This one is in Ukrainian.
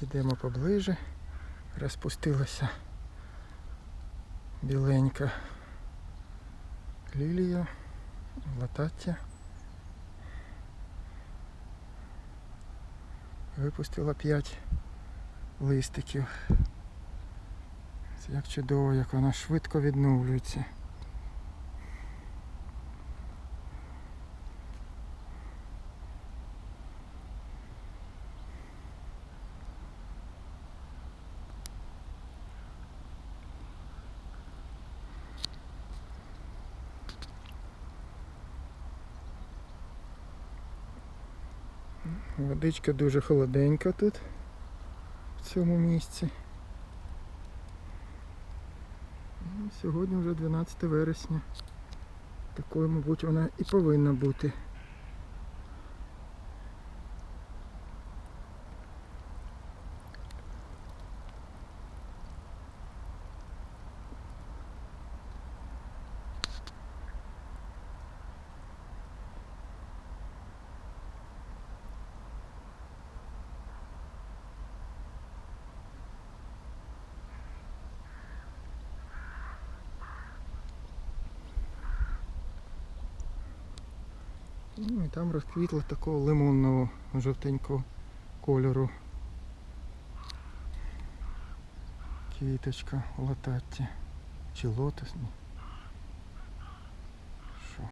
Підійдемо поближе. Розпустилася біленька лілія, латаття. Випустила 5 листиків. Це як чудово, як вона швидко відновлюється. Водичка дуже холоденька тут, в цьому місці. Ну, Сьогодні вже 12 вересня. Такою, мабуть, вона і повинна бути. Ну і там розквітло такого лимонного жовтенького кольору. Квіточка лататті. Чи лотосні.